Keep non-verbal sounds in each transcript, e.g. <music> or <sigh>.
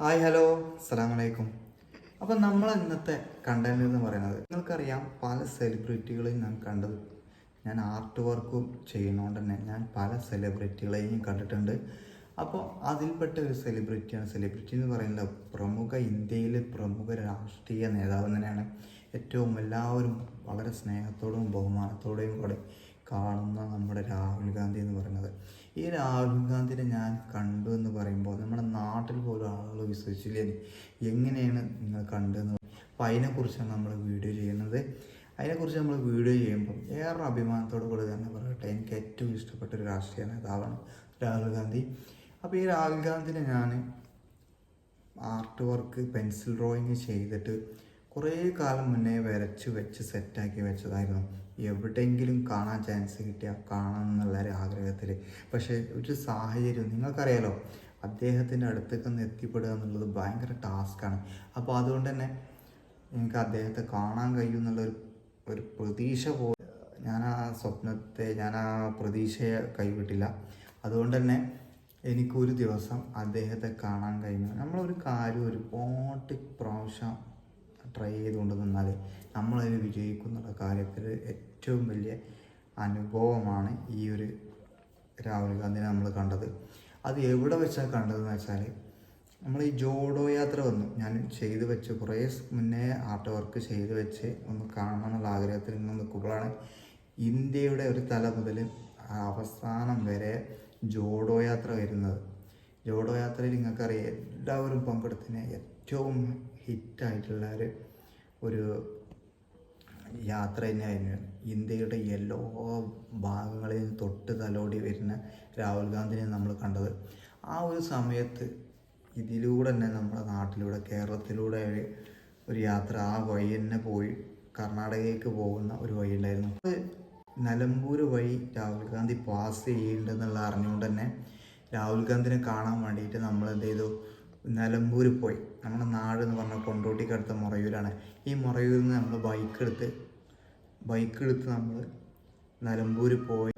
Hi hello. അസ്സാം വലൈക്കും അപ്പം നമ്മൾ ഇന്നത്തെ കണ്ടന്റ് എന്ന് പറയുന്നത് നിങ്ങൾക്കറിയാം പല സെലിബ്രിറ്റികളെയും ഞാൻ കണ്ടത്. ഞാൻ ആർട്ട് വർക്കും ചെയ്യുന്നതുകൊണ്ട് തന്നെ ഞാൻ പല സെലിബ്രിറ്റികളെയും കണ്ടിട്ടുണ്ട്. അപ്പോൾ അതിൽപ്പെട്ട ഒരു സെലിബ്രിറ്റിയാണ് സെലിബ്രിറ്റി എന്ന് പറയുന്നത് പ്രമുഖ ഇന്ത്യയിലെ പ്രമുഖ രാഷ്ട്രീയ നേതാവ് തന്നെയാണ്. ഏറ്റവും എല്ലാവരും വളരെ സ്നേഹത്തോടും ബഹുമാനത്തോടെയും കൂടെ കാണുന്ന നമ്മുടെ രാഹുൽ ഗാന്ധി എന്ന് പറയുന്നത്. ഈ രാഹുൽ ഗാന്ധിനെ ഞാൻ കണ്ടു എന്ന് പറയുമ്പോൾ നമ്മുടെ നാട്ടിൽ പോലും ആളുകൾ വിശ്വസിച്ചില്ലേ. എങ്ങനെയാണ് നിങ്ങൾ കണ്ടതെന്ന് അപ്പോൾ അതിനെക്കുറിച്ചാണ് നമ്മൾ വീഡിയോ ചെയ്യുന്നത്. അതിനെക്കുറിച്ച് നമ്മൾ വീഡിയോ ചെയ്യുമ്പോൾ ഏറെ അഭിമാനത്തോടു കൂടി തന്നെ പറയട്ടെ എനിക്ക് ഏറ്റവും ഇഷ്ടപ്പെട്ട ഒരു രാഷ്ട്രീയ നേതാവാണ് രാഹുൽ ഗാന്ധി അപ്പോൾ ഈ രാഹുൽ ഗാന്ധിനെ ഞാൻ ആർട്ട് വർക്ക് പെൻസിൽ ഡ്രോയിങ് ചെയ്തിട്ട് കുറേ കാലം മുന്നേ വരച്ച് വെച്ച് സെറ്റാക്കി വെച്ചതായിരുന്നു. എവിടെയെങ്കിലും കാണാൻ ചാൻസ് കിട്ടിയാൽ കാണണം എന്നുള്ള ഒരു ആഗ്രഹത്തിൽ പക്ഷേ ഒരു സാഹചര്യം നിങ്ങൾക്കറിയാലോ അദ്ദേഹത്തിന്റെ അടുത്തേക്ക് ഒന്ന് എത്തിപ്പെടുക എന്നുള്ളത് ഭയങ്കര ടാസ്ക്കാണ് അപ്പോൾ അതുകൊണ്ട് തന്നെ എനിക്ക് അദ്ദേഹത്തെ കാണാൻ കഴിയും എന്നുള്ളൊരു ഒരു പ്രതീക്ഷ പോ ഞാൻ ആ സ്വപ്നത്തെ ഞാൻ ആ പ്രതീക്ഷയെ കൈവിട്ടില്ല. അതുകൊണ്ട് തന്നെ എനിക്കൊരു ദിവസം അദ്ദേഹത്തെ കാണാൻ കഴിഞ്ഞു. നമ്മളൊരു കാര്യം ഒരുപാട് പ്രാവശ്യം ട്രൈ ചെയ്തുകൊണ്ട് നിന്നാൽ നമ്മളതിൽ വിജയിക്കുന്നുള്ള കാര്യത്തിൽ ഏറ്റവും വലിയ അനുഭവമാണ് ഈ ഒരു രാഹുൽ ഗാന്ധിനെ നമ്മൾ കണ്ടത്. അത് എവിടെ വെച്ചാണ് കണ്ടതെന്ന് വെച്ചാൽ നമ്മൾ ഈ ജോഡോ യാത്ര വന്നു. ഞാൻ ചെയ്ത് വെച്ച് കുറേ മുന്നേ ആർട്ട് വർക്ക് ചെയ്ത് വെച്ച് ഒന്ന് കാണണം എന്നുള്ള ആഗ്രഹത്തിൽ നിന്ന് നിൽക്കുമ്പോഴാണ് ഇന്ത്യയുടെ ഒരു തല മുതൽ അവസാനം വരെ ജോഡോ യാത്ര വരുന്നത്. ജോഡോ യാത്രയിൽ നിങ്ങൾക്കറിയാം എല്ലാവരും പങ്കെടുത്തിന് ഏറ്റവും ഹിറ്റായിട്ടുള്ള ഒരു ഒരു യാത്ര തന്നെയായിരുന്നു ഇന്ത്യയുടെ എല്ലാ ഭാഗങ്ങളിൽ നിന്ന് തൊട്ട് തലോടി വരുന്ന രാഹുൽ ഗാന്ധിനെ നമ്മൾ കണ്ടത്. ആ ഒരു സമയത്ത് ഇതിലൂടെ തന്നെ നമ്മുടെ നാട്ടിലൂടെ കേരളത്തിലൂടെ ഒരു- യാത്ര ആ വഴി തന്നെ പോയി. കർണാടകയിലേക്ക് പോകുന്ന ഒരു വഴി ഉണ്ടായിരുന്നു നിലമ്പൂർ വഴി രാഹുൽ ഗാന്ധി പാസ് ചെയ്യുന്നുണ്ടെന്നുള്ള അറിഞ്ഞുകൊണ്ട് തന്നെ രാഹുൽ ഗാന്ധിനെ കാണാൻ വേണ്ടിയിട്ട് നമ്മൾ എന്ത് ചെയ്തു? നിലമ്പൂർ പോയി. നമ്മുടെ നാട് എന്ന് പറഞ്ഞാൽ കൊണ്ടോട്ടിക്കടുത്ത മുറയൂരാണ്. ഈ മുറയൂരിൽ നിന്ന് നമ്മൾ ബൈക്ക് എടുത്ത് ബൈക്ക് എടുത്ത് നമ്മൾ നിലമ്പൂർ പോയി.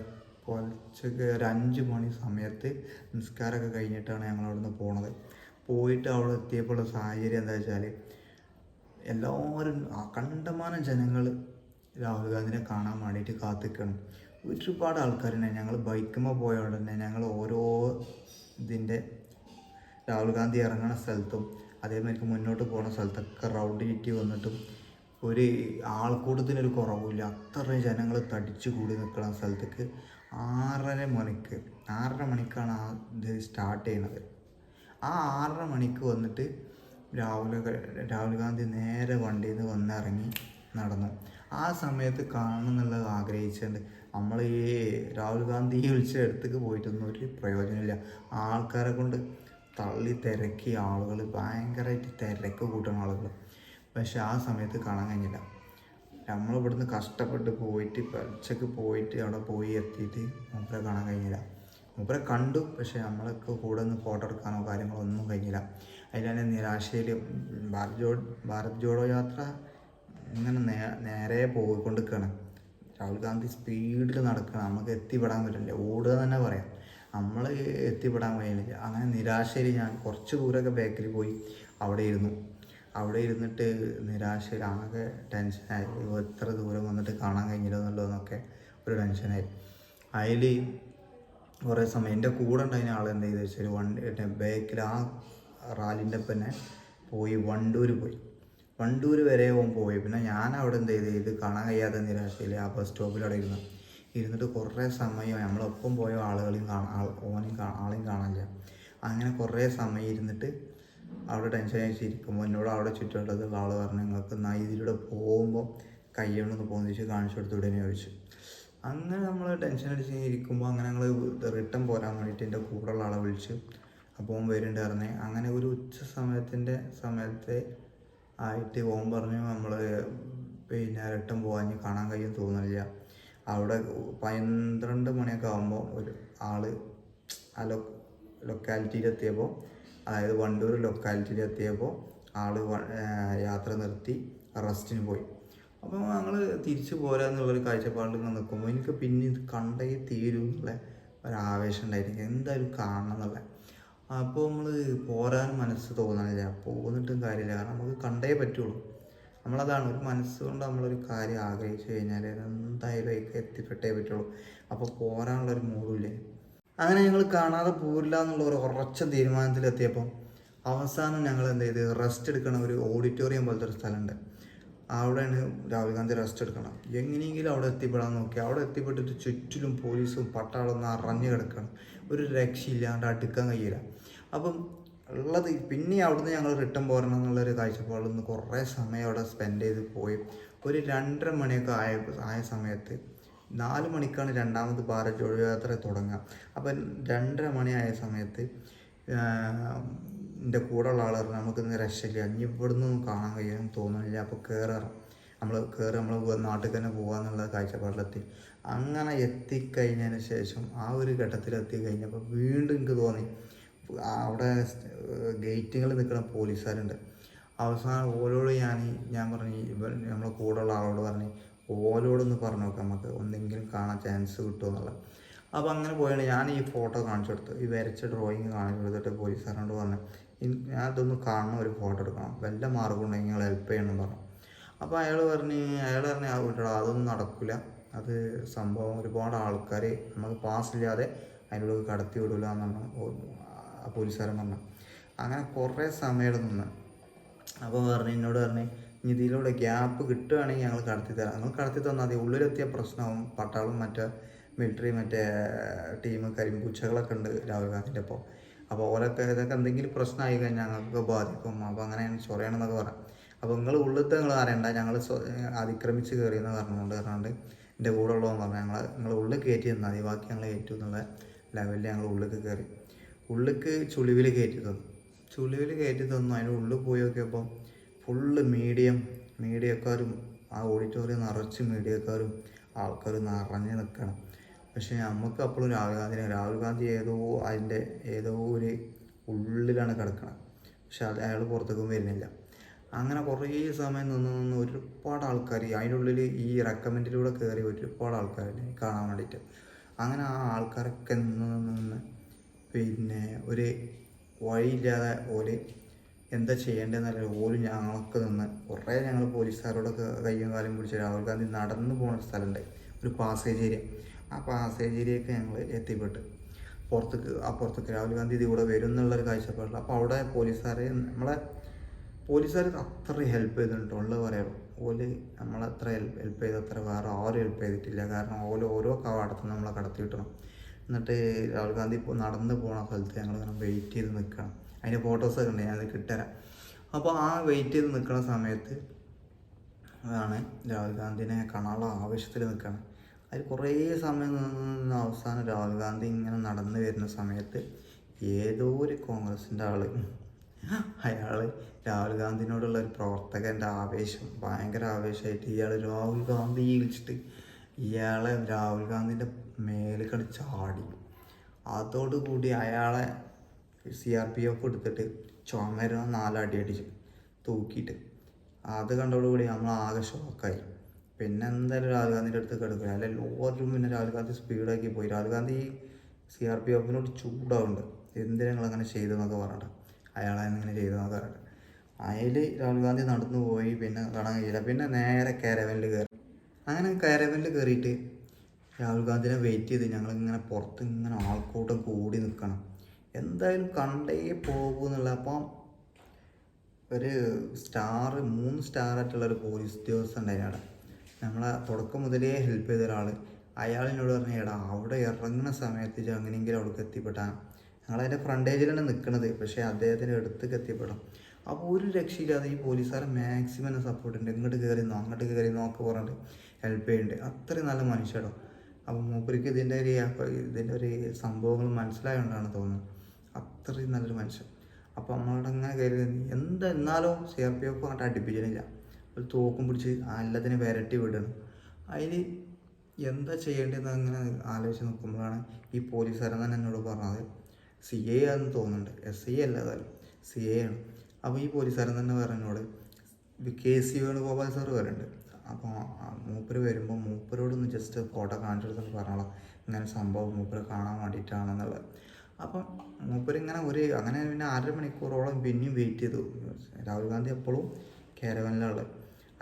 പുലച്ചക്ക് ഒരു അഞ്ച് മണി സമയത്ത് നിസ്കാരമൊക്കെ കഴിഞ്ഞിട്ടാണ് ഞങ്ങൾ അവിടെ നിന്ന് പോണത്. പോയിട്ട് അവിടെ എത്തിയപ്പോൾ സാഹചര്യം എന്താ വെച്ചാൽ എല്ലാവരും അകണ്ടമാനം ജനങ്ങൾ രാഹുൽ ഗാന്ധിനെ കാണാൻ വേണ്ടിയിട്ട് കാത്തിക്കണം. ഒരുപാട് ആൾക്കാരുണ്ടായി ഞങ്ങൾ ബൈക്കുമ്പോൾ പോയ ഉടനെ ഞങ്ങൾ ഓരോ ഇതിന്റെ രാഹുൽ ഗാന്ധി ഇറങ്ങുന്ന സ്ഥലത്തും അതേമാതിരി മുന്നോട്ട് പോകുന്ന സ്ഥലത്തൊക്കെ റൗണ്ട് ചുറ്റി വന്നിട്ടും ഒരു ആൾക്കൂട്ടത്തിനൊരു കുറവില്ല അത്രയും ജനങ്ങൾ തടിച്ചു കൂടി നിൽക്കുന്ന സ്ഥലത്തേക്ക് ആറര മണിക്ക് ആറര മണിക്കാണ് ആ ഇത് സ്റ്റാർട്ട് ചെയ്യണത്. ആ ആറര മണിക്ക് വന്നിട്ട് രാഹുൽ രാഹുൽ ഗാന്ധി നേരെ വണ്ടിയിൽ നിന്ന് വന്നിറങ്ങി നടന്നു. ആ സമയത്ത് കാണണം എന്നുള്ളത് ആഗ്രഹിച്ചുകൊണ്ട് നമ്മൾ ഈ രാഹുൽ ഗാന്ധി വിളിച്ച അടുത്തേക്ക് പോയിട്ടൊന്നും ഒരു പ്രയോജനമില്ല. ആൾക്കാരെ കൊണ്ട് തള്ളി തിരക്കി ആളുകൾ ഭയങ്കരമായിട്ട് തിരക്ക് കൂട്ടുന്ന ആളുകൾ പക്ഷെ ആ സമയത്ത് കാണാൻ കഴിഞ്ഞില്ല. നമ്മൾ ഇവിടുന്ന് കഷ്ടപ്പെട്ട് പോയിട്ട് പച്ചക്ക് പോയിട്ട് അവിടെ പോയി എത്തിയിട്ട് മൂപ്പരെ കാണാൻ കഴിഞ്ഞില്ല. മൂപ്പരെ കണ്ടു പക്ഷേ നമ്മളൊക്കെ കൂടെ നിന്ന് ഫോട്ടോ എടുക്കാനോ കാര്യങ്ങളോ ഒന്നും കഴിഞ്ഞില്ല. അതിലാണ് നിരാശയിൽ ഭാരത് ജോഡ് ഭാരത് ജോഡോ യാത്ര ഇങ്ങനെ നേ നേരെ പോയിക്കൊണ്ടിരിക്കുകയാണ്. രാഹുൽ ഗാന്ധി സ്പീഡിൽ നടക്കണം നമുക്ക് എത്തിപ്പെടാൻ പറ്റില്ല. ഓടുക തന്നെ പറയാം. നമ്മൾ എത്തിപ്പെടാൻ കഴിയുന്നില്ല. അങ്ങനെ നിരാശയിൽ ഞാൻ കുറച്ച് ദൂരമൊക്കെ ബേക്കറി പോയി അവിടെ ഇരുന്നു. അവിടെ ഇരുന്നിട്ട് നിരാശയിൽ ആകെ ടെൻഷനായി എത്ര ദൂരം വന്നിട്ട് കാണാൻ കഴിഞ്ഞില്ല എന്നുള്ളതെന്നൊക്കെ ഒരു ടെൻഷനായി അതിൽ കുറേ സമയം എന്റെ കൂടെ ഉണ്ടായിരുന്ന ആൾ എന്താ ചെയ്തു വെച്ചാൽ വണ്ടി ബാക്കിൽ ആ റാലിന്റെ തന്നെ പോയി വണ്ടൂർ പോയി. വണ്ടൂർ വരെ ഓൻ പോയി. പിന്നെ ഞാൻ അവിടെ എന്താ ചെയ്ത്? ഇത് കാണാൻ കഴിയാത്ത നിരാശയിൽ ആ ബസ് സ്റ്റോപ്പിൽ അവിടെ ഇരുന്നു. ഇരുന്നിട്ട് കുറേ സമയം നമ്മളൊപ്പം പോയ ആളുകളെയും കാണാൻ ഓനെയും ആളെയും കാണാനില്ല. അങ്ങനെ കുറേ സമയം ഇരുന്നിട്ട് അവിടെ ടെൻഷൻ അടിച്ചിരിക്കുമ്പോൾ എന്നോട് അവിടെ ചുറ്റുവട്ടത്തുള്ള ആൾ പറഞ്ഞു നിങ്ങൾക്ക് എന്നാ ഇതിലൂടെ പോകുമ്പോൾ കയ്യോണ്ടൊന്ന് പോകുന്ന? ചോദിച്ചു കാണിച്ചു കൊടുത്തൂടെ ചോദിച്ചു. അങ്ങനെ നമ്മൾ ടെൻഷൻ അടിച്ച് ഇരിക്കുമ്പോൾ അങ്ങനെ ഞങ്ങൾ റിട്ടേൺ പോരാൻ വേണ്ടിയിട്ട് എന്റെ കൂടെയുള്ള ആളെ വിളിച്ചു അപ്പോൾ ഓൻ വരുന്നുണ്ട് പറഞ്ഞേ. അങ്ങനെ ഒരു ഉച്ച സമയത്തിന്റെ സമയത്ത് ആയിട്ട് ഓൻ പറഞ്ഞു നമ്മൾ പിന്നെ റിട്ടേൺ പോകാൻ കാണാൻ കഴിയും തോന്നുന്നില്ല. അവിടെ പന്ത്രണ്ട് മണിയൊക്കെ ആകുമ്പോൾ ഒരു ആൾ ആ ലൊ ലൊക്കാലിറ്റിയിൽ എത്തിയപ്പോൾ അതായത് വണ്ടൂർ ലൊക്കാലിറ്റിയിൽ എത്തിയപ്പോൾ ആൾ യാത്ര നിർത്തി റെസ്റ്റിന് പോയി. അപ്പോൾ ഞങ്ങൾ തിരിച്ചു പോരാന്നുള്ളൊരു കാഴ്ചപ്പാടിൽ നിൽക്കുമ്പോൾ എനിക്ക് പിന്നെ ഇത് കണ്ടേ തീരും എന്നുള്ള ഒരാവേശം ഉണ്ടായിരുന്നു. എന്തായാലും കാണണം എന്നുള്ള. അപ്പോൾ നമ്മൾ പോരാൻ മനസ്സ് തോന്നണില്ല പോന്നിട്ടും കാര്യമില്ല. കാരണം നമുക്ക് കണ്ടേ പറ്റുള്ളൂ. നമ്മളതാണ് ഒരു മനസ്സുകൊണ്ട് നമ്മളൊരു കാര്യം ആഗ്രഹിച്ചു കഴിഞ്ഞാൽ എന്തായാലും അതിലേക്ക് എത്തിപ്പെട്ടേ പറ്റുള്ളൂ. അപ്പോൾ പോരാനുള്ളൊരു മൂടില്ലേ? അങ്ങനെ ഞങ്ങൾ കാണാതെ പോരില്ല എന്നുള്ള ഒരു ഉറച്ച തീരുമാനത്തിലെത്തിയപ്പം അവസാനം ഞങ്ങൾ എന്ത് ചെയ്ത്? റെസ്റ്റ് എടുക്കണ ഒരു ഓഡിറ്റോറിയം പോലത്തെ ഒരു സ്ഥലമുണ്ട്. അവിടെയാണ് രാഹുൽ ഗാന്ധി റെസ്റ്റ് എടുക്കണം. എങ്ങനെയെങ്കിലും അവിടെ എത്തിപ്പെടാൻ നോക്കി. അവിടെ എത്തിപ്പെട്ടിട്ട് ചുറ്റിലും പോലീസും പട്ടാളം നിറഞ്ഞു കിടക്കണം ഒരു രക്ഷയില്ലാണ്ട് അടുക്കാൻ കഴിയില്ല. അപ്പം ഉള്ളത്. പിന്നെ അവിടുന്ന് ഞങ്ങൾ റിട്ടേൺ പോരണം എന്നുള്ളൊരു കാഴ്ചപ്പാടിൽ നിന്ന് കുറേ സമയം അവിടെ സ്പെൻഡ് ചെയ്ത് പോയി. ഒരു രണ്ടര മണിയൊക്കെ ആയ ആയ സമയത്ത് നാല് മണിക്കാണ് രണ്ടാമത് ഭാരത് ജോഡോ യാത്ര തുടങ്ങുക അപ്പം രണ്ടര മണി ആയ സമയത്ത് എന്റെ കൂടെ ഉള്ള ആൾ പറഞ്ഞു നമുക്ക് ഇന്ന് രക്ഷയില്ല ഇനി ഇവിടുന്ന് കാണാൻ കഴിയാൻ തോന്നുന്നില്ല. അപ്പോൾ കയറാം നമ്മൾ കയറി നമ്മൾ നാട്ടിൽ തന്നെ പോകാമെന്നുള്ള കാഴ്ചപ്പാടിലെത്തി. അങ്ങനെ എത്തിക്കഴിഞ്ഞതിന് ശേഷം ആ ഒരു ഘട്ടത്തിലെത്തി കഴിഞ്ഞപ്പോൾ വീണ്ടും എനിക്ക് തോന്നി അവിടെ ഗേറ്റുകൾ നിൽക്കുന്ന പോലീസുകാരുണ്ട്. അവസാനം ഓരോട് ഞാൻ ഞാൻ പറഞ്ഞു ഇവൻ നമ്മളെ കൂടെയുള്ള ആളോട് പറഞ്ഞു ഓലോടൊന്ന് പറഞ്ഞു നോക്കാം നമുക്ക്. ഒന്നെങ്കിലും കാണാൻ ചാൻസ് കിട്ടുമോ എന്നുള്ളത് അപ്പോൾ അങ്ങനെ പോയാണ്. ഞാൻ ഈ ഫോട്ടോ കാണിച്ചു കൊടുത്തു. ഈ വരച്ച ഡ്രോയിങ് കാണിച്ചു കൊടുത്തിട്ട് പോലീസുകാരോട് പറഞ്ഞു ഞാൻ ഇതൊന്ന് കാണണം ഒരു ഫോട്ടോ എടുക്കണം. വല്ല മാർഗം ഉണ്ടെങ്കിൽ നിങ്ങൾ ഹെൽപ്പ് ചെയ്യണം പറഞ്ഞു. അപ്പോൾ അയാൾ പറഞ്ഞ് അയാൾ പറഞ്ഞ് ആ അതൊന്നും നടക്കില്ല. അത് സംഭവം ഒരുപാട് ആൾക്കാർ നമുക്ക് പാസ് ഇല്ലാതെ അതിനുള്ളിൽ കടത്തി വിടില്ല എന്നാണ് ആ പോലീസുകാരൻ പറഞ്ഞു അങ്ങനെ കുറേ സമയം നിന്ന്. അപ്പോൾ പറഞ്ഞു എന്നോട് പറഞ്ഞു ഇതിലൂടെ ഗ്യാപ്പ് കിട്ടുകയാണെങ്കിൽ ഞങ്ങൾ കടത്തി തരാം. ഞങ്ങൾ കടത്തി തന്നാൽ മതി. ഉള്ളിലെത്തിയ പ്രശ്നമാവും പട്ടാളും മറ്റേ മിലിറ്ററി മറ്റേ ടീം കരിമ്പൂച്ചകളൊക്കെ ഉണ്ട് രാഹുൽ ഗാന്ധിന്റെ അപ്പോൾ അപ്പോൾ ഓരോക്കെ ഇതൊക്കെ എന്തെങ്കിലും പ്രശ്നമായി കഴിഞ്ഞാൽ ഞങ്ങൾക്ക് ബാധിക്കും. അപ്പോൾ അങ്ങനെ ചൊറയണമെന്നൊക്കെ പറയാം. അപ്പോൾ നിങ്ങൾ ഉള്ളിലത്തെ നിങ്ങൾ അറിയണ്ട. ഞങ്ങൾ അതിക്രമിച്ച് കയറിയെന്ന് പറഞ്ഞുകൊണ്ട് പറഞ്ഞുകൊണ്ട് എന്റെ കൂടെ ഉള്ളതെന്ന് പറഞ്ഞു ഞങ്ങൾ നിങ്ങൾ ഉള്ളിൽ കയറ്റി തന്നാൽ മതി. ബാക്കി ഞങ്ങൾ ഏറ്റു എന്നുള്ള ലെവലിൽ ഞങ്ങൾ ഉള്ളിലേക്ക് കയറി. ഉള്ളിലേക്ക് ചുളിവിൽ കയറ്റി തന്നു. ചുളിവിൽ കയറ്റി തന്നു. അതിന്റെ ഉള്ളിൽ പോയി നോക്കിയപ്പോൾ ഫുള്ള് മീഡിയം മീഡിയക്കാരും ആ ഓഡിറ്റോറിയം നിറച്ച് മീഡിയക്കാരും ആൾക്കാരും നിറഞ്ഞ് നിൽക്കണം. പക്ഷേ നമുക്ക് അപ്പോഴും രാഹുൽ ഗാന്ധിനെ രാഹുൽ ഗാന്ധി ഏതോ അതിന്റെ ഏതോ ഒരു ഉള്ളിലാണ് കിടക്കണം പക്ഷെ അയാൾ പുറത്തേക്കും വരുന്നില്ല. അങ്ങനെ കുറേ സമയം നിന്ന് നിന്ന് ഒരുപാട് ആൾക്കാർ അതിന്റെ ഉള്ളിൽ ഈ റെക്കമെൻഡിലൂടെ കയറി ഒരുപാട് ആൾക്കാരുണ്ട്. കാണാൻ വേണ്ടിയിട്ട്. അങ്ങനെ ആ ആൾക്കാരൊക്കെ നിന്ന് നിന്ന് നിന്ന് പിന്നെ ഒരു വഴിയില്ലാതെ ഓൽ എന്താ ചെയ്യേണ്ടതെന്നല്ല ഓൽ ഞങ്ങളൊക്കെ നിന്ന് കുറേ ഞങ്ങൾ പോലീസുകാരോടൊക്കെ കയ്യും കാലും പിടിച്ച് രാഹുൽ ഗാന്ധി നടന്നു പോകുന്ന ഒരു സ്ഥലമുണ്ട് ഒരു പാസേജ് ഏരിയ ആ പാസേജ് ഏരിയയൊക്കെ ഞങ്ങൾ എത്തിപ്പെട്ട്. പുറത്തേക്ക് ആ പുറത്തേക്ക് രാഹുൽ ഗാന്ധി ഇതിലൂടെ വരും എന്നുള്ളൊരു കാഴ്ചപ്പാടില്ല അപ്പോൾ അവിടെ പോലീസുകാരെ നമ്മളെ പോലീസുകാർ അത്ര ഹെൽപ്പ് ചെയ്തിട്ടുണ്ട്. ഉള്ളത് പറയാം. ഓൽ നമ്മളത്ര ഹെൽപ്പ് ഹെൽപ്പ് ചെയ്ത് അത്ര വേറെ ആരും ഹെൽപ്പ് ചെയ്തിട്ടില്ല. കാരണം ഓൽ ഓരോ കവാടത്തും നമ്മളെ കടത്തി വിട്ടണം എന്നിട്ട് രാഹുൽ ഗാന്ധി ഇപ്പോൾ നടന്ന് പോണ സ്ഥലത്ത് ഞങ്ങൾ ഇങ്ങനെ വെയിറ്റ് ചെയ്ത് നിൽക്കണം. അതിന്റെ ഫോട്ടോസൊക്കെ ഉണ്ട് ഞാനത് കിട്ടരാം അപ്പോൾ ആ വെയിറ്റ് ചെയ്ത് നിൽക്കുന്ന സമയത്ത് അതാണ് രാഹുൽ ഗാന്ധിനെ കാണാനുള്ള ആവശ്യത്തിൽ നിൽക്കണം. അതിൽ കുറേ സമയം നിന്ന് അവസാനം രാഹുൽ ഗാന്ധി ഇങ്ങനെ നടന്നു വരുന്ന സമയത്ത് ഏതോ ഒരു കോൺഗ്രസിന്റെ ആൾ അയാൾ രാഹുൽ ഗാന്ധിനോടുള്ള ഒരു പ്രവർത്തകന്റെ ആവേശം ഭയങ്കര ആവേശമായിട്ട് ഇയാൾ രാഹുൽ ഗാന്ധി വിളിച്ചിട്ട് ഇയാളെ രാഹുൽ ഗാന്ധിന്റെ മേലുകൾ കളി ചാടി. അതോടുകൂടി അയാളെ സി ആർ പി എഫ് എടുത്തിട്ട് ചുമര നാലടി അടിച്ചു തൂക്കിയിട്ട്. അത് കണ്ടതോടുകൂടി നമ്മൾ ആകെ ഷോക്കായി. പിന്നെ എന്തായാലും രാഹുൽ ഗാന്ധിന്റെ അടുത്ത് കിടക്കില്ല അല്ലെങ്കിൽ ഓരോ പിന്നെ രാഹുൽ ഗാന്ധി സ്പീഡാക്കി പോയി. Rahul Gandhi C R P എഫിനോട് ചൂടാവുന്നുണ്ട്. എന്തിനാ നിങ്ങളങ്ങനെ ചെയ്തെന്നൊക്കെ പറഞ്ഞിട്ട്. അയാളെ ഇങ്ങനെ ചെയ്തെന്നൊക്കെ പറഞ്ഞിട്ട്. അതിൽ രാഹുൽ ഗാന്ധി നടന്നു പോയി പിന്നെ കാണാൻ കഴിയില്ല. പിന്നെ നേരെ കാരവനിൽ കയറി അങ്ങനെ കാരവനിൽ കയറിയിട്ട് രാഹുൽ ഗാന്ധിനെ വെയിറ്റ് ചെയ്ത് ഞങ്ങളിങ്ങനെ പുറത്ത് ഇങ്ങനെ ആൾക്കൂട്ടം കൂടി നിൽക്കണം എന്തായാലും കണ്ടേ പോകുമെന്നുള്ള അപ്പം ഒരു സ്റ്റാർ മൂന്ന് സ്റ്റാർ ആയിട്ടുള്ള ഒരു പോലീസ് ഉദ്യോഗസ്ഥൻ ഉണ്ടായിരുന്നു അവിടെ. നമ്മളെ തുടക്കം മുതലേ ഹെൽപ്പ് ചെയ്ത ഒരാൾ അയാളിനോട് പറഞ്ഞു എടാ അവിടെ ഇറങ്ങുന്ന സമയത്ത് അങ്ങനെയെങ്കിലും അവിടേക്ക് എത്തിപ്പെട്ടാൽ ഞങ്ങളതിന്റെ ഫ്രണ്ടേജിലാണ് നിൽക്കുന്നത് പക്ഷേ അദ്ദേഹത്തിന്റെ അടുത്തേക്ക് എത്തിപ്പെടാം അപ്പോൾ ഒരു രക്ഷയില്ലാതെ ഈ പോലീസുകാരെ മാക്സിമം സപ്പോർട്ട് ഉണ്ട്. ഇങ്ങോട്ട് കയറി നോ അങ്ങോട്ട് കയറി നോക്ക് പറഞ്ഞിട്ട് ഹെൽപ്പ് ചെയ്യുന്നുണ്ട് അത്രയും നല്ല മനുഷ്യടോ. അപ്പോൾ മൂപ്പർക്ക് ഇതിന്റെ ഒരു ഇതിന്റെ ഒരു സംഭവങ്ങൾ മനസ്സിലായതുകൊണ്ടാണ് തോന്നുന്നത്. അത്രയും നല്ലൊരു മനുഷ്യൻ. അപ്പോൾ നമ്മളോട് അങ്ങനെ കയറി എന്താ എന്നാലും സി ആർ പി എഫ് അങ്ങോട്ട് അടുപ്പിച്ചിട്ടില്ല. ഒരു തോക്കും പിടിച്ച് എല്ലാത്തിനും വിരട്ടി വിടണം. അതിൽ എന്താ ചെയ്യേണ്ടതെന്ന് അങ്ങനെ ആലോചിച്ച് നോക്കുമ്പോഴാണ് ഈ പോലീസുകാരൻ തന്നെ എന്നോട് പറഞ്ഞത്. സി എ ആണെന്ന് തോന്നുന്നുണ്ട്. എസ് ഐ അല്ല അതായാലും സി എ ആണ്. അപ്പോൾ ഈ പോലീസുകാരൻ തന്നെ പറഞ്ഞോട് കെ സി വേണുഗോപാൽ സാറ് വരുന്നുണ്ട് അപ്പോൾ മൂപ്പര് വരുമ്പോൾ മൂപ്പരോടൊന്ന് ജസ്റ്റ് ഫോട്ടോ കാണിച്ചെടുത്തിട്ട് പറഞ്ഞോളാം. ഇങ്ങനെ സംഭവം മൂപ്പര് കാണാൻ വേണ്ടിയിട്ടാണെന്നുള്ളത്. അപ്പം മൂപ്പരിങ്ങനെ ഒരു അങ്ങനെ പിന്നെ അര മണിക്കൂറോളം പിന്നെയും വെയിറ്റ് ചെയ്തു. രാഹുൽ ഗാന്ധി എപ്പോഴും കാരവനിലാണ്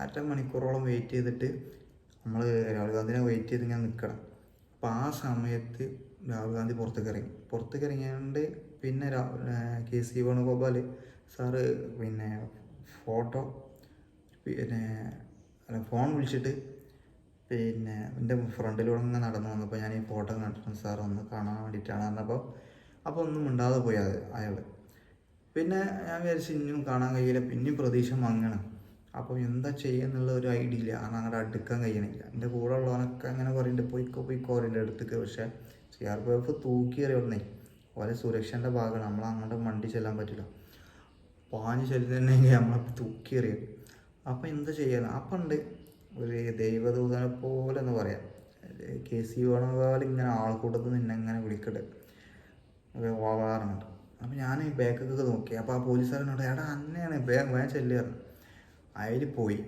അര മണിക്കൂറോളം വെയിറ്റ് ചെയ്തിട്ട് നമ്മൾ രാഹുൽ ഗാന്ധിനെ വെയിറ്റ് ചെയ്ത് ഇങ്ങനെ നിൽക്കണം അപ്പോൾ ആ സമയത്ത് രാഹുൽ ഗാന്ധി പുറത്തേക്ക് ഇറങ്ങി പുറത്തേക്ക് ഇറങ്ങിയാണ്ട് പിന്നെ കെ സി വേണുഗോപാൽ സാറ് പിന്നെ ഫോട്ടോ പിന്നെ അല്ല ഫോൺ വിളിച്ചിട്ട് പിന്നെ എന്റെ ഫ്രണ്ടിലൂടെ ഇങ്ങനെ നടന്നു വന്നപ്പോൾ ഞാൻ ഈ ഫോട്ടോ കണ്ടിട്ടുണ്ട് സാർ ഒന്ന് കാണാൻ വേണ്ടിയിട്ടാണ് പറഞ്ഞപ്പോൾ അപ്പോൾ ഒന്നും മിണ്ടാതെ പോയി അത് അയാൾ പിന്നെ ഞാൻ വിചാരിച്ചു ഇനിയും കാണാൻ കഴിയില്ല പിന്നെയും പ്രതീക്ഷ മങ്ങണം. അപ്പോൾ എന്താ ചെയ്യുന്നുള്ള ഒരു ഐഡിയ ഇല്ല. കാരണം അങ്ങോട്ട് അടുക്കാൻ കഴിയണില്ല. എന്റെ കൂടെ ഉള്ളവനൊക്കെ അങ്ങനെ പറയുന്നുണ്ട് പോയിക്കോ പോയിക്കോ അവരുടെ അടുത്തേക്ക്. പക്ഷേ സി ആർ പി എഫ് തൂക്കി എറിയണേ ഓരോ സുരക്ഷേന്റെ ഭാഗമാണ്. നമ്മൾ അങ്ങോട്ട് മണ്ടി ചെല്ലാൻ പറ്റില്ല. പാഞ്ഞ് ചെല്ലുന്നുണ്ടെങ്കിൽ നമ്മളെ തൂക്കി എറിയും. അപ്പം എന്ത് ചെയ്യാൻ അപ്പം ഉണ്ട് ഒരു ദൈവദൂതനെ പോലെ എന്ന് പറയാം. കെ സി വേണുഗോപാൽ ഇങ്ങനെ ആൾക്കൂട്ടത്തിൽ നിന്നെ ഇങ്ങനെ വിളിക്കട്ടെ ഓവാറുണ്ട് അപ്പം ഞാൻ ഈ ബാക്കൊക്കെ നോക്കി. അപ്പോൾ ആ പോലീസുകാരനോട് എടാ അന്നെയാണ് വേഗം വേഗം ചെല്ലുകയാണ് അതിൽ പോയി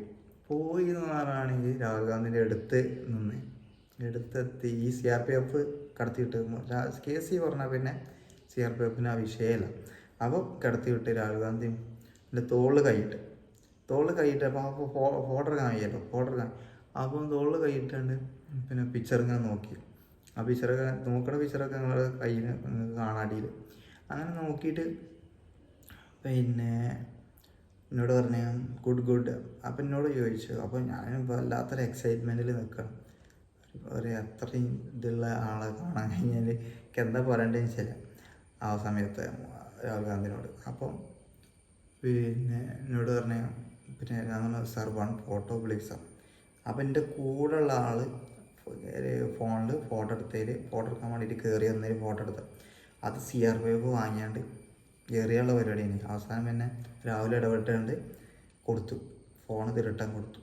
പോയി. എന്ന് പറയുകയാണെങ്കിൽ രാഹുൽ ഗാന്ധിന്റെ അടുത്ത് നിന്ന് എടുത്തെത്തി. ഈ സി ആർ പി എഫ് കടത്തിയിട്ട് കെ സി പറഞ്ഞാൽ പിന്നെ സി ആർ പി എഫിന് ആ വിഷയമല്ല അപ്പോൾ കടത്തിവിട്ട് രാഹുൽ ഗാന്ധിന്റെ തോളിൽ കൈയിട്ട് തോളിൽ കൈയിട്ട് അപ്പോൾ അപ്പോൾ ഫോട്ടോ എടുക്കാൻ കഴിയല്ലോ ഫോട്ടോ എടുക്കാൻ അപ്പം തോളിൽ കൈയിട്ടുണ്ട് പിന്നെ പിക്ചർ ഇങ്ങനെ നോക്കി. ആ പിക്ചറൊക്കെ നോക്കണ പിക്ചറൊക്കെ ഞങ്ങളുടെ കയ്യിൽ കാണാടിയിൽ അങ്ങനെ നോക്കിയിട്ട് പിന്നെ എന്നോട് പറഞ്ഞു ഗുഡ് ഗുഡ് അപ്പം എന്നോട് ചോദിച്ചു. അപ്പോൾ ഞാൻ വല്ലാത്തൊരു എക്സൈറ്റ്മെന്റിൽ നിൽക്കണം ഒരു അത്രയും ഇതുള്ള ആളെ കാണാൻ കഴിഞ്ഞാൽ എനിക്ക് എന്താ പറയേണ്ടതെന്ന് വെച്ചാൽ ആ സമയത്ത് രാഹുൽ ഗാന്ധിനോട്. അപ്പം പിന്നെ എന്നോട് പറഞ്ഞു പിന്നെ പറഞ്ഞു സാർ വൺ ഫോട്ടോ പ്ലീസ് അപ്പം എന്റെ കൂടെ ഉള്ള ആൾ ഫോണിൽ ഫോട്ടോ എടുത്തതിൽ ഫോട്ടോ എടുക്കാൻ വേണ്ടിയിട്ട് കയറി വന്നതിൽ ഫോട്ടോ എടുത്തത്. അത് സി ആർ എഫ് വാങ്ങിയാണ്ട് കയറിയുള്ള പരിപാടിയാണ്. അവസാനം പിന്നെ രാവിലെ ഇടപെട്ടുകൊണ്ട് കൊടുത്തു. ഫോൺ തിരട്ടാൻ കൊടുത്തു.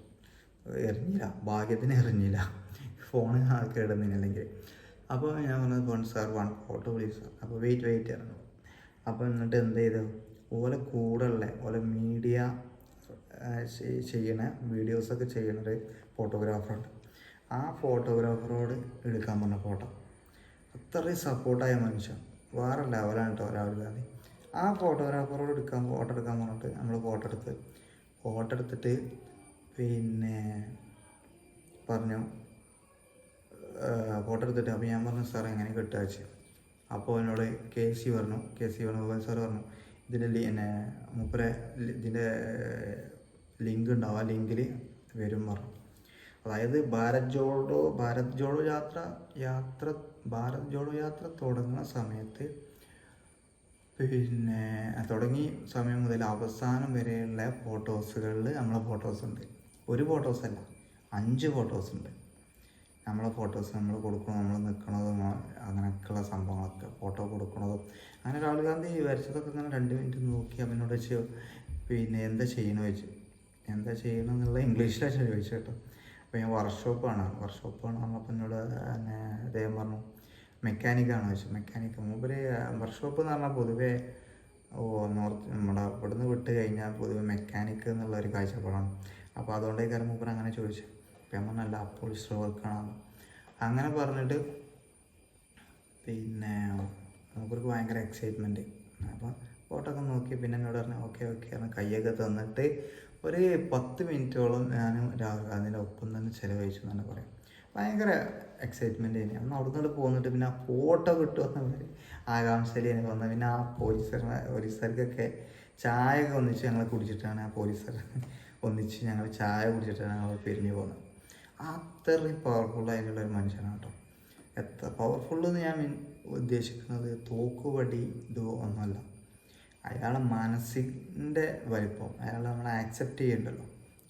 എറിഞ്ഞില്ല. ഭാഗ്യത്തിന് എറിഞ്ഞില്ല. ഫോൺ കേടുന്നില്ലെങ്കിൽ അപ്പോൾ ഞാൻ പറഞ്ഞത് phone sir one photo please sir അപ്പോൾ വെയിറ്റ് വെയിറ്റ് ആയിരുന്നു അപ്പോൾ എന്നിട്ട് എന്ത് ചെയ്തു? ഓലെ കൂടെ ഉള്ള ഓലെ മീഡിയ ചെയ്യണ വീഡിയോസൊക്കെ ചെയ്യണത് ഫോട്ടോഗ്രാഫറുണ്ട്. ആ ഫോട്ടോഗ്രാഫറോട് എടുക്കാൻ പറഞ്ഞ ഫോട്ടോ. അത്രയും സപ്പോർട്ടായ മനുഷ്യൻ. വേറെ ലെവലാണ് കേട്ടോ ഗാന്ധി. ആ ഫോട്ടോഗ്രാഫറോട് എടുക്കാൻ ഫോട്ടോ എടുക്കാൻ പറഞ്ഞിട്ട് നമ്മൾ ഫോട്ടോ എടുത്ത് ഫോട്ടോ എടുത്തിട്ട് പിന്നെ പറഞ്ഞു ഫോട്ടോ എടുത്തിട്ട് അപ്പോൾ ഞാൻ പറഞ്ഞു സാർ എങ്ങനെ കിട്ടുക വെച്ച്? അപ്പോൾ എന്നോട് കെ സി പറഞ്ഞു കെ സി പറഞ്ഞു സാർ പറഞ്ഞു ഇതിന്റെ പിന്നെ മൂപ്പരെ ഇതിന്റെ ലിങ്ക് ഉണ്ടാവും. ആ ലിങ്കിൽ വരും പറഞ്ഞു. അതായത് ഭാരത് ജോഡോ ഭാരത് ജോഡോ യാത്ര യാത്ര ഭാരത് ജോഡോ യാത്ര തുടങ്ങുന്ന സമയത്ത് പിന്നെ തുടങ്ങി സമയം മുതൽ അവസാനം വരെയുള്ള ഫോട്ടോസുകളിൽ നമ്മളെ ഫോട്ടോസ് ഉണ്ട്. ഒരു ഫോട്ടോസ് അല്ല അഞ്ച് ഫോട്ടോസ് ഉണ്ട്. നമ്മളെ ഫോട്ടോസ് നമ്മൾ കൊടുക്കണം നമ്മൾ നിൽക്കണതും അങ്ങനെയൊക്കെയുള്ള സംഭവങ്ങളൊക്കെ ഫോട്ടോ കൊടുക്കണതും. അങ്ങനെ രാഹുൽ ഗാന്ധി വരച്ചതൊക്കെ ഇങ്ങനെ രണ്ട് മിനിറ്റ് നോക്കി അവനോട് വെച്ച് പിന്നെ എന്താ ചെയ്യണമെന്ന് ചോദിച്ചു എന്താ ചെയ്യണമെന്നുള്ള ഇംഗ്ലീഷിലാണ് ചോദിച്ചത് കേട്ടോ. അപ്പോൾ ഞാൻ വർക്ക്ഷോപ്പാണ് വർക്ക്ഷോപ്പാണ് പറഞ്ഞപ്പോൾ എന്നോട് പിന്നെ അദ്ദേഹം പറഞ്ഞു മെക്കാനിക്കാണ് ചോദിച്ചു. മെക്കാനിക്ക് മൂപ്പര് വർക്ക്ഷോപ്പ് എന്ന് പറഞ്ഞാൽ പൊതുവേ ഓ നോർത്ത് നമ്മുടെ ഇവിടുന്ന് വിട്ട് കഴിഞ്ഞാൽ പൊതുവേ മെക്കാനിക്ക് എന്നുള്ള ഒരു കാഴ്ചപ്പാടാണ്. അപ്പോൾ അതുകൊണ്ടേക്കാരം മൂപ്പർ അങ്ങനെ ചോദിച്ചു അപ്പം ഞാൻ പറഞ്ഞല്ല പോളിസ്റ്റർ വർക്കാണ് അങ്ങനെ പറഞ്ഞിട്ട് പിന്നെ മൂപ്പർക്ക് ഭയങ്കര എക്സൈറ്റ്മെന്റ് അപ്പോൾ ഫോട്ടോ ഒക്കെ നോക്കി പിന്നെ എന്നോട് പറഞ്ഞു ഓക്കെ ഓക്കെ എന്ന് കൈയൊക്കെ തന്നിട്ട് ഒരു പത്ത് മിനിറ്റോളം ഞാനും രാഹുൽ ഗാന്ധിന്റെ ഒപ്പം തന്നെ ചിലവഴിച്ചു എന്ന് തന്നെ പറയാം. ഭയങ്കര എക്സൈറ്റ്മെന്റ് തന്നെ അന്ന് അവിടെ നിന്ന് പോന്നിട്ട് പിന്നെ ആ ഫോട്ടോ കിട്ടുമെന്ന് ആകാംക്ഷയിൽ എനിക്ക് വന്നത് പിന്നെ ആ പോലീസറിനെ പോലീസുകാർക്കൊക്കെ ചായ ഒക്കെ ഒന്നിച്ച് ഞങ്ങൾ കുടിച്ചിട്ടാണ് ആ പോലീസർ ഒന്നിച്ച് ഞങ്ങൾ ചായ കുടിച്ചിട്ടാണ് ഞങ്ങൾ പിരിഞ്ഞു പോകുന്നത് അത്രയും പവർഫുൾ ആയിട്ടുള്ള ഒരു മനുഷ്യനാണ് കേട്ടോ. എത്ര പവർഫുൾ എന്ന് ഞാൻ ഉദ്ദേശിക്കുന്നത് തോക്കുവടി ഇതോ ഒന്നുമല്ല. അയാളെ മനസ്സിന്റെ വലിപ്പം അയാൾ നമ്മളെ ആക്സെപ്റ്റ് ചെയ്യണ്ടല്ലോ.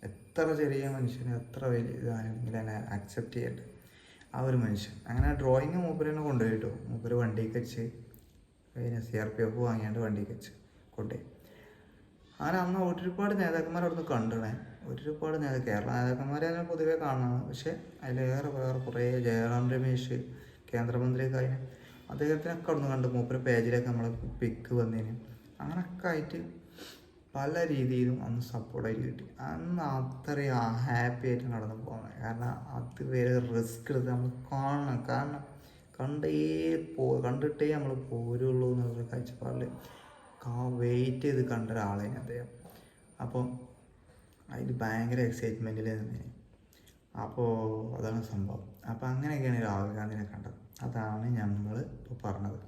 എത്ര ചെറിയ മനുഷ്യന് എത്ര വലിയ ഇതാണെങ്കിലും അതിനെ ആക്സെപ്റ്റ് ചെയ്യേണ്ടത് ആ ഒരു മനുഷ്യൻ. അങ്ങനെ ഡ്രോയിങ് മൂപ്പര് തന്നെ കൊണ്ടുപോയി കേട്ടോ മൂപ്പര് വണ്ടിക്ക് വെച്ച് പിന്നെ സി ആർ പി എഫ് വാങ്ങിയാണ്ട് വണ്ടിക്ക് വെച്ച് കൊണ്ടുപോയി അങ്ങനെ അന്ന് ഒരുപാട് നേതാക്കന്മാർ അവിടുന്ന് കണ്ടണേ. ഒരുപാട് നേതാ കേരള നേതാക്കന്മാരെ തന്നെ പൊതുവേ കാണണം. പക്ഷേ അതിലേറെ വേറെ കുറേ ജയറാം രമേശ് കേന്ദ്രമന്ത്രിയൊക്കെ അതിന് അദ്ദേഹത്തിനൊക്കെ അവിടുന്ന് കണ്ട് മൂപ്പര് പേജിലൊക്കെ നമ്മളെ പിക്ക് വന്നതിന് അങ്ങനൊക്കെ ആയിട്ട് പല രീതിയിലും അന്ന് സപ്പോർട്ടായിട്ട് കിട്ടി. അന്ന് അത്രയും ഹാപ്പി ആയിട്ട് നടന്നു പോകുന്നത് കാരണം അത് വരെ റിസ്ക് എടുത്ത് നമ്മൾ കാണണം. കാരണം കണ്ടേ പോ കണ്ടിട്ടേ നമ്മൾ പോരുള്ളൂ എന്നുള്ള കാഴ്ചപ്പാടിൽ കാ വെയിറ്റ് ചെയ്ത് കണ്ട ഒരാളാണ് അദ്ദേഹം അപ്പം അതിൽ ഭയങ്കര എക്സൈറ്റ്മെന്റിൽ അപ്പോൾ അതാണ് സംഭവം. അപ്പോൾ അങ്ങനെയൊക്കെയാണ് രാഹുൽ ഗാന്ധിനെ കണ്ടത്. അതാണ് നമ്മൾ ഇപ്പോൾ പറഞ്ഞത്.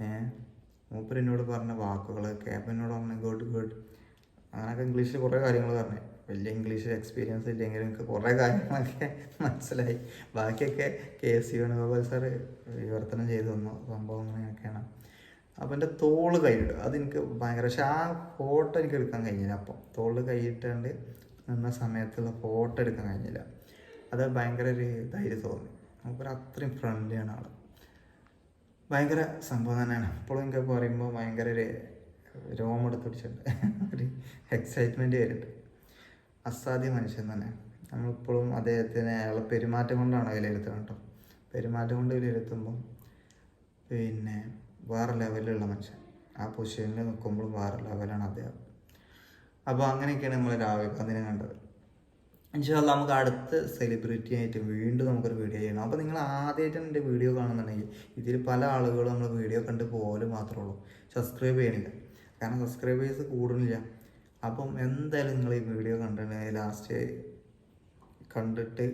ഏഹ്? മൂപ്പർ എന്നോട് പറഞ്ഞ വാക്കുകൾ ക്യാബ് എന്നോട് പറഞ്ഞ ഗുഡ് ഗുഡ് അങ്ങനെയൊക്കെ ഇംഗ്ലീഷിൽ കുറേ കാര്യങ്ങൾ പറഞ്ഞു. വലിയ ഇംഗ്ലീഷ് എക്സ്പീരിയൻസ് ഇല്ലെങ്കിലും എനിക്ക് കുറേ കാര്യങ്ങളൊക്കെ <laughs> മനസ്സിലായി. ബാക്കിയൊക്കെ K S U Venugopal sir വിവർത്തനം ചെയ്തു തന്നു. സംഭവം അങ്ങനെയൊക്കെയാണ്. അപ്പം എന്റെ തോൾ കൈയിട്ടു അതെനിക്ക് ഭയങ്കര പക്ഷെ ആ ഫോട്ടോ എനിക്ക് എടുക്കാൻ കഴിഞ്ഞില്ല അപ്പം. തോൾ കൈയിട്ടാണ്ട് നിന്ന സമയത്തുള്ള ഫോട്ടോ എടുക്കാൻ കഴിഞ്ഞില്ല. അത് ഭയങ്കര ഒരു ധൈര്യം തോന്നി. നമുക്കൊരു അത്രയും ഫ്രണ്ട്ലിയാണ് ആൾ ഭയങ്കര സംഭവം തന്നെയാണ്. അപ്പോഴും എനിക്ക് പറയുമ്പോൾ ഭയങ്കര ഒരു രോമെടുത്തിട്ടുണ്ട് ഒരു എക്സൈറ്റ്മെന്റ് വരുന്നുണ്ട്. അസാധ്യ മനുഷ്യൻ തന്നെ. നമ്മളിപ്പോഴും അദ്ദേഹത്തിന് അയാളെ പെരുമാറ്റം കൊണ്ടാണ് വിലയിരുത്തുന്നത് കേട്ടോ പെരുമാറ്റം കൊണ്ട് വിലയിരുത്തുമ്പോൾ പിന്നെ വേറെ ലെവലിലുള്ള മനുഷ്യൻ. ആ പൊസിഷനിൽ നിൽക്കുമ്പോഴും വേറെ ലെവലാണ് അദ്ദേഹം. അപ്പോൾ അങ്ങനെയൊക്കെയാണ് നമ്മൾ രാവിലെ ഗാന്ധിനെ കണ്ടത്. ഇൻഷാല്ല നമുക്ക് അടുത്ത സെലിബ്രിറ്റി ആയിട്ട് വീണ്ടും നമുക്കൊരു വീഡിയോ ചെയ്യണം. അപ്പോൾ നിങ്ങൾ ആദ്യമായിട്ടാണ് എന്റെ വീഡിയോ കാണുന്നുണ്ടെങ്കിൽ ഇതിൽ പല ആളുകളും നമ്മൾ വീഡിയോ കണ്ട് പോലും മാത്രമേ ഉള്ളൂ. സബ്സ്ക്രൈബ് ചെയ്യണില്ല. കാരണം സബ്സ്ക്രൈബേഴ്സ് കൂടുന്നില്ല. അപ്പം എന്തായാലും നിങ്ങൾ ഈ വീഡിയോ കണ്ടിട്ടുണ്ടെങ്കിൽ ലാസ്റ്റ് കണ്ടിട്ട്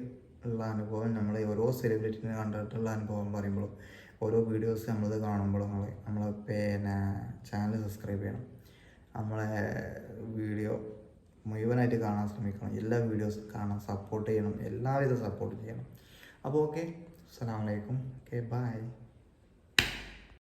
ഉള്ള അനുഭവം നമ്മൾ ഓരോ സെലിബ്രിറ്റിനെ കണ്ടിട്ടുള്ള അനുഭവം പറയുമ്പോഴും ഓരോ വീഡിയോസ് നമ്മളിത് കാണുമ്പോഴും നമ്മൾ നമ്മളെ പിന്നെ ചാനൽ സബ്സ്ക്രൈബ് ചെയ്യണം. നമ്മളെ വീഡിയോ മുഴുവനായിട്ട് കാണാൻ ശ്രമിക്കണം. എല്ലാ വീഡിയോസ് കാണാൻ സപ്പോർട്ട് ചെയ്യണം എല്ലാവിധ സപ്പോർട്ട് ചെയ്യണം. അപ്പോൾ ഓക്കെ അസ്സാം വലൈക്കും ഓക്കെ ബൈ